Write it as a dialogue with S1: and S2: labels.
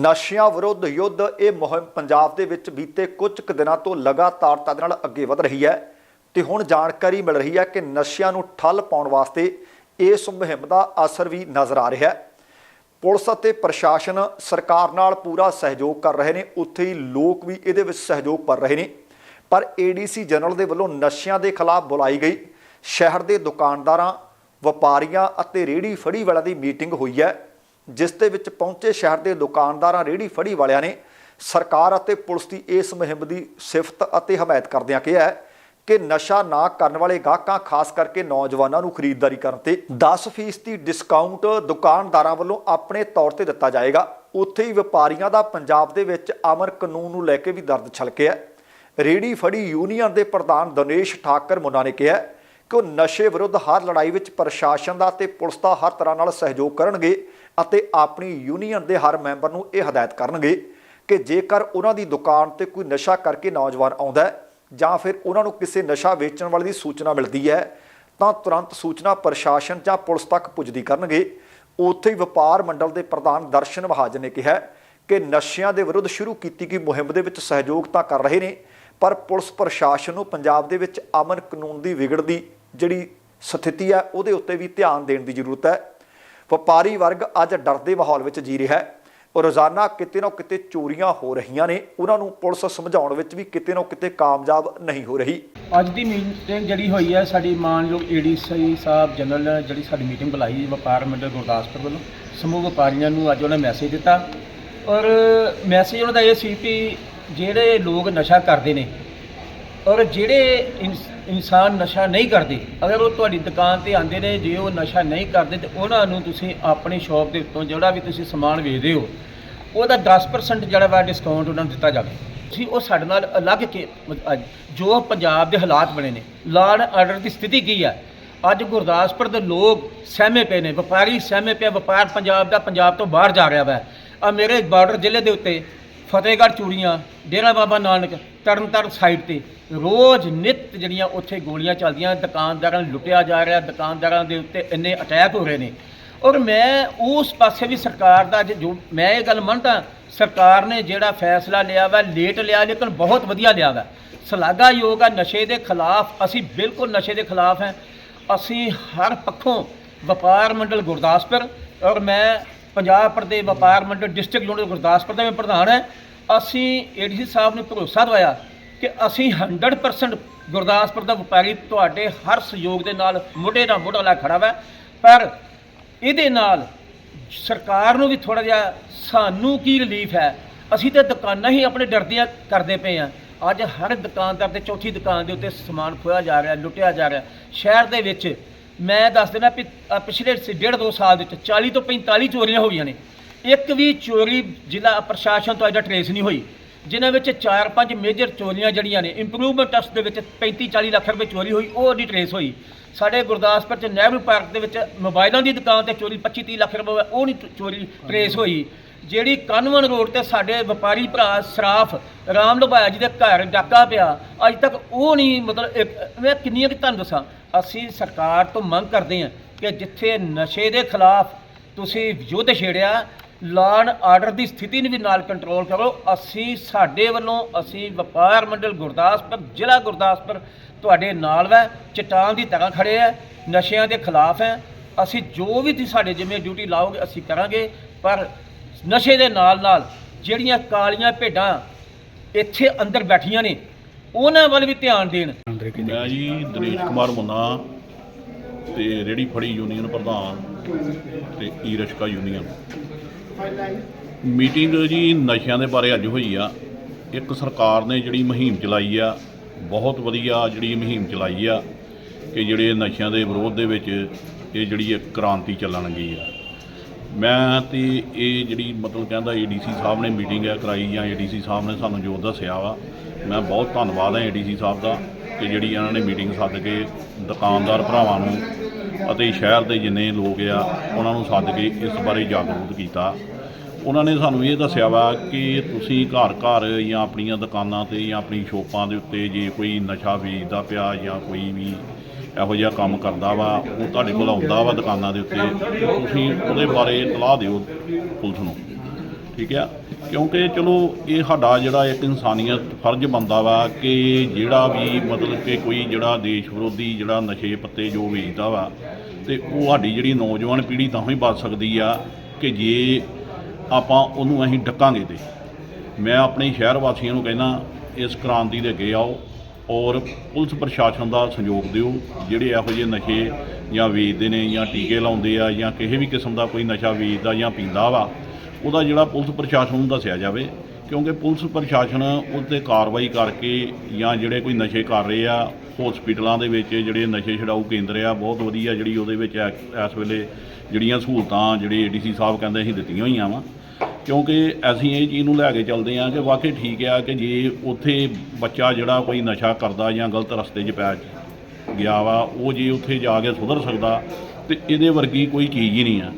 S1: ਨਸ਼ਿਆਂ ਵਿਰੁੱਧ ਯੁੱਧ, ਇਹ ਮੁਹਿੰਮ ਪੰਜਾਬ ਦੇ ਵਿੱਚ ਬੀਤੇ ਕੁਝ ਕੁ ਦਿਨਾਂ ਤੋਂ ਲਗਾਤਾਰਤਾ ਦੇ ਨਾਲ ਅੱਗੇ ਵਧ ਰਹੀ ਹੈ ਤੇ ਹੁਣ ਜਾਣਕਾਰੀ ਮਿਲ ਰਹੀ ਹੈ ਕਿ ਨਸ਼ਿਆਂ ਨੂੰ ਠੱਲ ਪਾਉਣ ਵਾਸਤੇ ਇਸ ਮੁਹਿੰਮ ਦਾ ਅਸਰ ਵੀ ਨਜ਼ਰ ਆ ਰਿਹਾ ਹੈ। ਪੁਲਿਸ ਅਤੇ ਪ੍ਰਸ਼ਾਸਨ ਸਰਕਾਰ ਨਾਲ ਪੂਰਾ ਸਹਿਯੋਗ ਕਰ ਰਹੇ ਨੇ, ਉੱਥੇ ਹੀ ਲੋਕ ਵੀ ਇਹਦੇ ਵਿੱਚ ਸਹਿਯੋਗ ਕਰ ਰਹੇ ਨੇ। ਪਰ ਏਡੀਸੀ ਜਨਰਲ ਦੇ ਵੱਲੋਂ ਨਸ਼ਿਆਂ ਦੇ ਖਿਲਾਫ ਬੁਲਾਈ ਗਈ। ਸ਼ਹਿਰ ਦੇ ਦੁਕਾਨਦਾਰਾਂ, ਵਪਾਰੀਆਂ ਅਤੇ ਰੇਹੜੀ ਫੜੀ ਵਾਲਿਆਂ ਦੀ ਮੀਟਿੰਗ ਹੋਈ ਹੈ। ਜਿਸ ਦੇ ਵਿੱਚ ਪਹੁੰਚੇ ਸ਼ਹਿਰ ਦੇ ਦੁਕਾਨਦਾਰਾਂ, ਰੇਹੜੀ ਫੜੀ ਵਾਲਿਆਂ ਨੇ ਸਰਕਾਰ ਅਤੇ ਪੁਲਿਸ ਦੀ ਇਸ ਮੁਹਿੰਮ ਦੀ ਸਿਫਤ ਅਤੇ ਹਮਾਇਤ ਕਰਦਿਆਂ ਕਿਹਾ ਹੈ ਕਿ ਨਸ਼ਾ ਨਾ ਕਰਨ ਵਾਲੇ ਗਾਹਕਾਂ, ਖਾਸ ਕਰਕੇ ਨੌਜਵਾਨਾਂ ਨੂੰ ਖਰੀਦਦਾਰੀ ਕਰਨ ਤੇ 10% ਦੀ ਡਿਸਕਾਊਂਟ ਦੁਕਾਨਦਾਰਾਂ ਵੱਲੋਂ ਆਪਣੇ ਤੌਰ ਤੇ ਦਿੱਤਾ ਜਾਏਗਾ। ਉੱਥੇ ਹੀ ਵਪਾਰੀਆਂ ਦਾ ਪੰਜਾਬ ਦੇ ਵਿੱਚ ਅਮਰ ਕਾਨੂੰਨ ਨੂੰ ਲੈ ਕੇ ਵੀ ਦਰਦ ਛਲਕਿਆ ਹੈ। ਰੇੜੀ ਫੜੀ ਯੂਨੀਅਨ ਦੇ ਪ੍ਰਧਾਨ ਦਨੇਸ਼ ਠਾਕਰ ਮੁੰਨਾ ਨੇ ਕਿਹਾ ਕਿ ਉਹ ਨਸ਼ੇ ਵਿਰੁੱਧ ਹਰ ਲੜਾਈ ਵਿੱਚ ਪ੍ਰਸ਼ਾਸਨ ਦਾ ਤੇ ਪੁਲਿਸ ਦਾ ਹਰ ਤਰ੍ਹਾਂ ਨਾਲ ਸਹਿਯੋਗ ਕਰਨਗੇ ਅਤੇ ਆਪਣੀ ਯੂਨੀਅਨ ਦੇ ਹਰ ਮੈਂਬਰ ਨੂੰ ਇਹ ਹਦਾਇਤ ਕਰਨਗੇ ਕਿ ਜੇਕਰ ਉਹਨਾਂ ਦੀ ਦੁਕਾਨ ਤੇ ਕੋਈ ਨਸ਼ਾ ਕਰਕੇ ਨੌਜਵਾਨ ਆਉਂਦਾ ਹੈ ਜਾਂ ਫਿਰ ਉਹਨਾਂ ਨੂੰ ਕਿਸੇ ਨਸ਼ਾ ਵੇਚਣ ਵਾਲੇ ਦੀ ਸੂਚਨਾ ਮਿਲਦੀ ਹੈ, ਤਾਂ ਤੁਰੰਤ ਸੂਚਨਾ ਪ੍ਰਸ਼ਾਸਨ ਜਾਂ ਪੁਲਿਸ ਤੱਕ ਪੁੱਜਦੀ ਕਰਨਗੇ। ਉੱਥੇ ਹੀ ਵਪਾਰ ਮੰਡਲ ਦੇ ਪ੍ਰਧਾਨ ਦਰਸ਼ਨ ਮਹਾਜਨ ਨੇ ਕਿਹਾ ਕਿ ਨਸ਼ਿਆਂ ਦੇ ਵਿਰੁੱਧ ਸ਼ੁਰੂ ਕੀਤੀ ਗਈ ਮੁਹਿੰਮ ਦੇ ਵਿੱਚ ਸਹਿਯੋਗ ਤਾਂ ਕਰ ਰਹੇ ਨੇ, ਪਰ ਪੁਲਿਸ ਪ੍ਰਸ਼ਾਸਨ ਨੂੰ ਪੰਜਾਬ ਦੇ ਵਿੱਚ ਅਮਨ ਕਾਨੂੰਨ ਦੀ ਵਿਗੜਦੀ ਜਿਹੜੀ ਸਥਿਤੀ ਹੈ, ਉਹਦੇ ਉੱਤੇ ਵੀ ਧਿਆਨ ਦੇਣ ਦੀ ਜ਼ਰੂਰਤ ਹੈ। ਵਪਾਰੀ ਵਰਗ ਅੱਜ ਡਰਦੇ ਮਾਹੌਲ ਵਿੱਚ ਜੀ ਰਿਹਾ ਹੈ ਔਰ ਰੋਜ਼ਾਨਾ ਕਿਤੇ ਨਾ ਕਿਤੇ ਚੋਰੀਆਂ ਹੋ ਰਹੀਆਂ ਨੇ। ਉਹਨਾਂ ਨੂੰ ਪੁਲਿਸ ਸਮਝਾਉਣ ਵਿੱਚ ਵੀ ਕਿਤੇ ਨਾ ਕਿਤੇ ਕਾਮਯਾਬ ਨਹੀਂ ਹੋ ਰਹੀ।
S2: ਅੱਜ ਦੀ ਮੀਟਿੰਗ ਜਿਹੜੀ ਹੋਈ ਹੈ, ਸਾਡੀ ਮਾਨਯੋਗ ਏਡੀਸੀ ਸਾਹਿਬ ਜਨਰਲ ਨੇ ਜਿਹੜੀ ਸਾਡੀ ਮੀਟਿੰਗ ਬੁਲਾਈ ਵਪਾਰ ਮੰਡਲ ਗੁਰਦਾਸਪੁਰ ਵੱਲੋਂ। ਸਮੂਹ ਵਪਾਰੀਆਂ ਨੂੰ ਅੱਜ ਉਹਨਾਂ ਮੈਸੇਜ ਦਿੱਤਾ। ਔਰ ਮੈਸੇਜ ਉਹਨਾਂ ਦਾ ਇਹ ਸੀ ਕਿ ਜਿਹੜੇ ਲੋਕ ਨਸ਼ਾ ਕਰਦੇ ਨੇ, ਔਰ ਜਿਹੜੇ ਇਨਸ- ਇਨਸਾਨ ਨਸ਼ਾ ਨਹੀਂ ਕਰਦੇ। ਅਗਰ ਉਹ ਤੁਹਾਡੀ ਦੁਕਾਨ ਤੇ ਆਉਂਦੇ ਨੇ, ਜੇ ਉਹ ਨਸ਼ਾ ਨਹੀਂ ਕਰਦੇ, ਤੇ ਉਹਨਾਂ ਨੂੰ ਤੁਸੀਂ ਆਪਣੀ ਸ਼ਾਪ ਦੇ ਉੱਤੋਂ ਜਿਹੜਾ ਵੀ ਤੁਸੀਂ ਸਮਾਨ ਵੇਚਦੇ ਹੋ, ਉਹਦਾ 10% ਜਿਹੜਾ ਵਾ ਡਿਸਕਾਊਂਟ ਉਹਨਾਂ ਨੂੰ ਦਿੱਤਾ ਜਾਵੇ। ਤੁਸੀਂ ਉਹ ਸਾਡੇ ਨਾਲ ਅਲੱਗ ਕੇ, ਅੱਜ ਜੋ ਪੰਜਾਬ ਦੇ ਹਾਲਾਤ ਬਣੇ ਨੇ ਲਾਅ ਆਰਡਰ ਦੀ ਸਥਿਤੀ ਕੀ ਹੈ ਅੱਜ ਗੁਰਦਾਸਪੁਰ ਦੇ ਲੋਕ ਸਹਿਮੇ ਪਏ ਨੇ, ਵਪਾਰੀ ਸਹਿਮੇ ਪਏ ਵਪਾਰ ਪੰਜਾਬ ਦਾ ਪੰਜਾਬ ਤੋਂ ਬਾਹਰ ਜਾ ਰਿਹਾ ਵਾ। ਆ ਮੇਰੇ ਬਾਰਡਰ ਜ਼ਿਲ੍ਹੇ ਦੇ ਉੱਤੇ ਫਤਿਹਗੜ੍ਹ ਚੂੜੀਆਂ, ਡੇਰਾ ਬਾਬਾ ਨਾਨਕ, ਤਰਨਤਾਰਨ ਸਾਈਡ ਤੇ। ਰੋਜ਼ ਨਿਤ ਜਿਹੜੀਆਂ ਉੱਥੇ ਗੋਲੀਆਂ ਚੱਲਦੀਆਂ, ਦੁਕਾਨਦਾਰਾਂ ਨੂੰ ਲੁੱਟਿਆ ਜਾ ਰਿਹਾ, ਦੁਕਾਨਦਾਰਾਂ ਦੇ ਉੱਤੇ ਇੰਨੇ ਅਟੈਕ ਹੋ ਰਹੇ ਨੇ। ਔਰ ਮੈਂ ਉਸ ਪਾਸੇ ਵੀ ਸਰਕਾਰ ਦਾ ਜੋ ਮੈਂ ਇਹ ਗੱਲ ਮੰਨਦਾ, ਸਰਕਾਰ ਨੇ ਜਿਹੜਾ ਫੈਸਲਾ ਲਿਆ ਵਾ ਲੇਟ ਲਿਆ, ਲੇਕਿਨ ਬਹੁਤ ਵਧੀਆ ਲਿਆ ਵਾ। ਸ਼ਲਾਘਾਯੋਗ ਆ, ਨਸ਼ੇ ਦੇ ਖਿਲਾਫ, ਅਸੀਂ ਬਿਲਕੁਲ ਨਸ਼ੇ ਦੇ ਖਿਲਾਫ ਹੈ। ਅਸੀਂ ਹਰ ਪੱਖੋਂ ਵਪਾਰ ਮੰਡਲ ਗੁਰਦਾਸਪੁਰ, ਔਰ ਮੈਂ ਪੰਜਾਬ ਪ੍ਰਦੇਸ਼ ਵਪਾਰ ਮੰਡਲ ਡਿਸਟ੍ਰਿਕਟ ਯੂਨਿਟ ਗੁਰਦਾਸਪੁਰ ਦਾ ਮੈਂ ਪ੍ਰਧਾਨ ਹੈ। ਅਸੀਂ ਏਡੀਸੀ ਸਾਹਿਬ ਨੂੰ ਭਰੋਸਾ ਦਵਾਇਆ ਕਿ ਅਸੀਂ 100% ਗੁਰਦਾਸਪੁਰ ਦਾ ਵਪਾਰੀ ਤੁਹਾਡੇ ਹਰ ਸਹਿਯੋਗ ਦੇ ਨਾਲ ਮੋਢੇ ਨਾਲ ਮੋਢਾ ਲਾ ਖੜਾ ਵਾ। ਪਰ ਇਹਦੇ ਨਾਲ ਸਰਕਾਰ ਨੂੰ ਵੀ ਥੋੜਾ ਜਿਹਾ ਸਾਨੂੰ ਕੀ ਰਿਲੀਫ ਹੈ? ਅਸੀਂ ਤਾਂ ਦੁਕਾਨਾਂ ਹੀ ਆਪਣੇ ਡਰਦੀਆਂ ਕਰਦੇ ਪਏ ਆ ਅੱਜ ਹਰ ਦੁਕਾਨਦਾਰ ਤੇ ਚੌਥੀ ਦੁਕਾਨ ਦੇ ਉੱਤੇ ਸਮਾਨ ਖੋਇਆ ਜਾ ਰਿਹਾ, ਲੁੱਟਿਆ ਜਾ ਰਿਹਾ। ਸ਼ਹਿਰ ਦੇ ਵਿੱਚ ਮੈਂ ਦੱਸ ਦਿੰਦਾ ਵੀ ਪਿਛਲੇ ਸ- ਡੇਢ ਦੋ ਸਾਲ ਦੇ ਵਿੱਚ 40 ਤੋਂ 45 ਚੋਰੀਆਂ ਹੋਈਆਂ ਨੇ। ਇੱਕ ਵੀ ਚੋਰੀ ਜ਼ਿਲ੍ਹਾ ਪ੍ਰਸ਼ਾਸਨ ਤੋਂ ਅਜਾ ਟਰੇਸ ਨਹੀਂ ਹੋਈ ਜਿਨ੍ਹਾਂ ਵਿੱਚ 4-5 ਮੇਜਰ ਚੋਰੀਆਂ ਜਿਹੜੀਆਂ ਨੇ ਇੰਪਰੂਵਮੈਂਟ ਟੈਸਟ ਦੇ ਵਿੱਚ 35-40 ਲੱਖ ਰੁਪਏ ਚੋਰੀ ਹੋਈ ਉਹ ਨਹੀਂ ਟਰੇਸ ਹੋਈ। ਸਾਡੇ ਗੁਰਦਾਸਪੁਰ ਚ ਨਹਿਰੂ ਪਾਰਕ ਦੇ ਵਿੱਚ ਮੋਬਾਈਲਾਂ ਦੀ ਦੁਕਾਨ ਤੇ ਚੋਰੀ 25-30 ਲੱਖ ਰੁਪਏ ਹੋਇਆ, ਉਹ ਨਹੀਂ ਚੋਰੀ ਟਰੇਸ ਹੋਈ। ਜਿਹੜੀ ਕਨਵਨ ਰੋਡ ਤੇ ਸਾਡੇ ਵਪਾਰੀ ਭਰਾ ਸਰਾਫ ਰਾਮ ਲੁਭਾਇਆ ਜੀ ਦੇ ਘਰ ਡਾਕਾ ਪਿਆ, ਅੱਜ ਤੱਕ ਉਹ ਨਹੀਂ ਮਤਲਬ ਮੈਂ ਕਿੰਨੀਆਂ ਕਿ ਤੁਹਾਨੂੰ ਦੱਸਾਂ, ਅਸੀਂ ਸਰਕਾਰ ਤੋਂ ਮੰਗ ਕਰਦੇ ਹਾਂ ਕਿ ਜਿੱਥੇ ਨਸ਼ੇ ਦੇ ਖਿਲਾਫ ਤੁਸੀਂ ਯੁੱਧ ਛੇੜਿਆ, ਲਾਅ ਆਰਡਰ ਦੀ ਸਥਿਤੀ ਨੂੰ ਵੀ ਨਾਲ ਕੰਟਰੋਲ ਕਰੋ, ਅਸੀਂ ਸਾਡੇ ਵੱਲੋਂ, ਅਸੀਂ ਵਪਾਰ ਮੰਡਲ ਗੁਰਦਾਸਪੁਰ, ਜ਼ਿਲ੍ਹਾ ਗੁਰਦਾਸਪੁਰ ਤੁਹਾਡੇ ਨਾਲ ਵੈ, ਚਟਾਨ ਦੀ ਤਰ੍ਹਾਂ ਖੜੇ ਆ, ਨਸ਼ਿਆਂ ਦੇ ਖਿਲਾਫ ਹੈ, ਅਸੀਂ ਜੋ ਵੀ ਤੁਸੀਂ ਸਾਡੇ ਜਿਵੇਂ ਡਿਊਟੀ ਲਾਓਗੇ, ਅਸੀਂ ਕਰਾਂਗੇ, ਪਰ ਨਸ਼ੇ ਦੇ ਨਾਲ ਨਾਲ ਜਿਹੜੀਆਂ ਕਾਲੀਆਂ ਭੇਡਾਂ ਇੱਥੇ ਅੰਦਰ ਬੈਠੀਆਂ ਨੇ, ਉਹਨਾਂ ਵੱਲ ਵੀ ਧਿਆਨ ਦੇਣ।
S3: ਮੈਂ ਜੀ ਦਰੇਸ਼ ਕੁਮਾਰ ਮੁੰਨਾ ਤੇ ਰੇੜੀ ਫੜੀ ਯੂਨੀਅਨ ਪ੍ਰਧਾਨ ਤੇ ਈਰਸ਼ਕਾ ਯੂਨੀਅਨ। ਮੀਟਿੰਗ ਜੀ ਨਸ਼ਿਆਂ ਦੇ ਬਾਰੇ ਅੱਜ ਹੋਈ ਆ। ਇੱਕ ਸਰਕਾਰ ਨੇ ਜਿਹੜੀ ਮੁਹਿੰਮ ਚਲਾਈ ਆ, ਬਹੁਤ ਵਧੀਆ ਜਿਹੜੀ ਮੁਹਿੰਮ ਚਲਾਈ ਆ ਕਿ ਜਿਹੜੇ ਨਸ਼ਿਆਂ ਦੇ ਵਿਰੋਧ ਦੇ ਵਿੱਚ ਇਹ ਜਿਹੜੀ ਇੱਕ ਕ੍ਰਾਂਤੀ ਚੱਲਣ ਗਈ ਆ। ਮੈਂ ਤੇ ਇਹ ਜਿਹੜੀ ਮਤਲਬ ਕਹਿੰਦਾ ਏਡੀਸੀ ਸਾਹਿਬ ਨੇ ਮੀਟਿੰਗ ਹੈ ਕਰਾਈ ਜਾਂ ਏਡੀਸੀ ਸਾਹਿਬ ਨੇ ਸਾਨੂੰ ਜੋ ਦੱਸਿਆ ਵਾ, ਮੈਂ ਬਹੁਤ ਧੰਨਵਾਦ ਹੈ ਏਡੀਸੀ ਸਾਹਿਬ ਦਾ ਕਿ ਜਿਹੜੀ ਇਹਨਾਂ ਨੇ ਮੀਟਿੰਗ ਸੱਦ ਕੇ ਦੁਕਾਨਦਾਰ ਭਰਾਵਾਂ ਨੂੰ ਅਤੇ ਸ਼ਹਿਰ ਦੇ ਜਿੰਨੇ ਲੋਕ ਆ, ਉਹਨਾਂ ਨੂੰ ਸੱਦ ਕੇ ਇਸ ਬਾਰੇ ਜਾਗਰੂਕ ਕੀਤਾ। ਉਹਨਾਂ ਨੇ ਸਾਨੂੰ ਇਹ ਦੱਸਿਆ ਵਾ ਕਿ ਤੁਸੀਂ ਘਰ ਘਰ ਜਾਂ ਆਪਣੀਆਂ ਦੁਕਾਨਾਂ ਤੇ ਜਾਂ ਆਪਣੀ ਸ਼ੋਪਾਂ ਦੇ ਉੱਤੇ ਜੇ ਕੋਈ ਨਸ਼ਾ ਵੇਚਦਾ ਪਿਆ ਜਾਂ ਕੋਈ ਵੀ ਇਹੋ ਜਿਹਾ ਕੰਮ ਕਰਦਾ ਵਾ, ਉਹ ਤੁਹਾਡੇ ਕੋਲ ਆਉਂਦਾ ਵਾ ਦੁਕਾਨਾਂ ਦੇ ਉੱਤੇ, ਤੁਸੀਂ ਉਹਦੇ ਬਾਰੇ ਇਤਲਾਹ ਦਿਓ ਪੁਲਿਸ ਨੂੰ। ਠੀਕ ਆ? ਕਿਉਂਕਿ ਚਲੋ ਇਹ ਸਾਡਾ ਜਿਹੜਾ ਇੱਕ ਇਨਸਾਨੀਅਤ ਫਰਜ਼ ਬੰਦਾ ਵਾ ਕਿ ਜਿਹੜਾ ਵੀ ਮਤਲਬ ਕਿ ਕੋਈ ਜਿਹੜਾ ਦੇਸ਼ ਵਿਰੋਧੀ ਜਿਹੜਾ ਨਸ਼ੇ ਪੱਤੇ ਜੋ ਵੇਚਦਾ ਵਾ, ਤੇ ਉਹ ਸਾਡੀ ਜਿਹੜੀ ਨੌਜਵਾਨ ਪੀੜ੍ਹੀ ਤਾਂ ਹੀ ਬਚ ਸਕਦੀ ਆ ਕਿ ਜੇ ਆਪਾਂ ਉਹਨੂੰ ਅਸੀਂ ਡੱਕਾਂਗੇ ਤੇ। ਮੈਂ ਆਪਣੇ ਸ਼ਹਿਰ ਵਾਸੀਆਂ ਨੂੰ ਕਹਿੰਦਾ, ਇਸ ਕ੍ਰਾਂਤੀ ਦੇ ਅੱਗੇ ਆਓ ਔਰ ਪੁਲਿਸ ਪ੍ਰਸ਼ਾਸਨ ਦਾ ਸਹਿਯੋਗ ਦਿਓ। ਜਿਹੜੇ ਇਹੋ ਜਿਹੇ ਨਸ਼ੇ ਜਾਂ ਵੇਚਦੇ ਨੇ ਜਾਂ ਟੀਕੇ ਲਾਉਂਦੇ ਆ ਜਾਂ ਕਿਸੇ ਵੀ ਕਿਸਮ ਦਾ ਕੋਈ ਨਸ਼ਾ ਵੇਚਦਾ ਜਾਂ ਪੀਂਦਾ ਵਾ, ਉਹਦਾ ਜਿਹੜਾ ਪੁਲਿਸ ਪ੍ਰਸ਼ਾਸਨ ਨੂੰ ਦੱਸਿਆ ਜਾਵੇ। ਕਿਉਂਕਿ ਪੁਲਿਸ ਪ੍ਰਸ਼ਾਸਨ ਉੱਤੇ ਕਾਰਵਾਈ ਕਰਕੇ ਜਾਂ ਜਿਹੜੇ ਕੋਈ ਨਸ਼ੇ ਕਰ ਰਹੇ ਆ ਹਸਪੀਟਲਾਂ ਦੇ ਵਿੱਚ ਜਿਹੜੇ ਨਸ਼ੇ ਛਡਾਊ ਕੇਂਦਰ ਆ, ਬਹੁਤ ਵਧੀਆ ਜਿਹੜੀ ਉਹਦੇ ਵਿੱਚ ਐ- ਇਸ ਵੇਲੇ ਜਿਹੜੀਆਂ ਸਹੂਲਤਾਂ ਜਿਹੜੇ ਏਡੀਸੀ ਸਾਹਿਬ ਕਹਿੰਦੇ ਅਸੀਂ ਦਿੱਤੀਆਂ ਹੋਈਆਂ ਵਾ। ਕਿਉਂਕਿ ਅਸੀਂ ਇਹ ਚੀਜ਼ ਨੂੰ ਲੈ ਕੇ ਚੱਲਦੇ ਹਾਂ ਕਿ ਵਾਕਈ ਠੀਕ ਆ ਕਿ ਜੇ ਉੱਥੇ ਬੱਚਾ ਜਿਹੜਾ ਕੋਈ ਨਸ਼ਾ ਕਰਦਾ ਜਾਂ ਗਲਤ ਰਸਤੇ 'ਚ ਪੈ ਗਿਆ ਵਾ, ਉਹ ਜੇ ਉੱਥੇ ਜਾ ਕੇ ਸੁਧਰ ਸਕਦਾ ਤੇ ਇਹਦੇ ਵਰਗੀ ਕੋਈ ਚੀਜ਼ ਹੀ ਨਹੀਂ ਆ।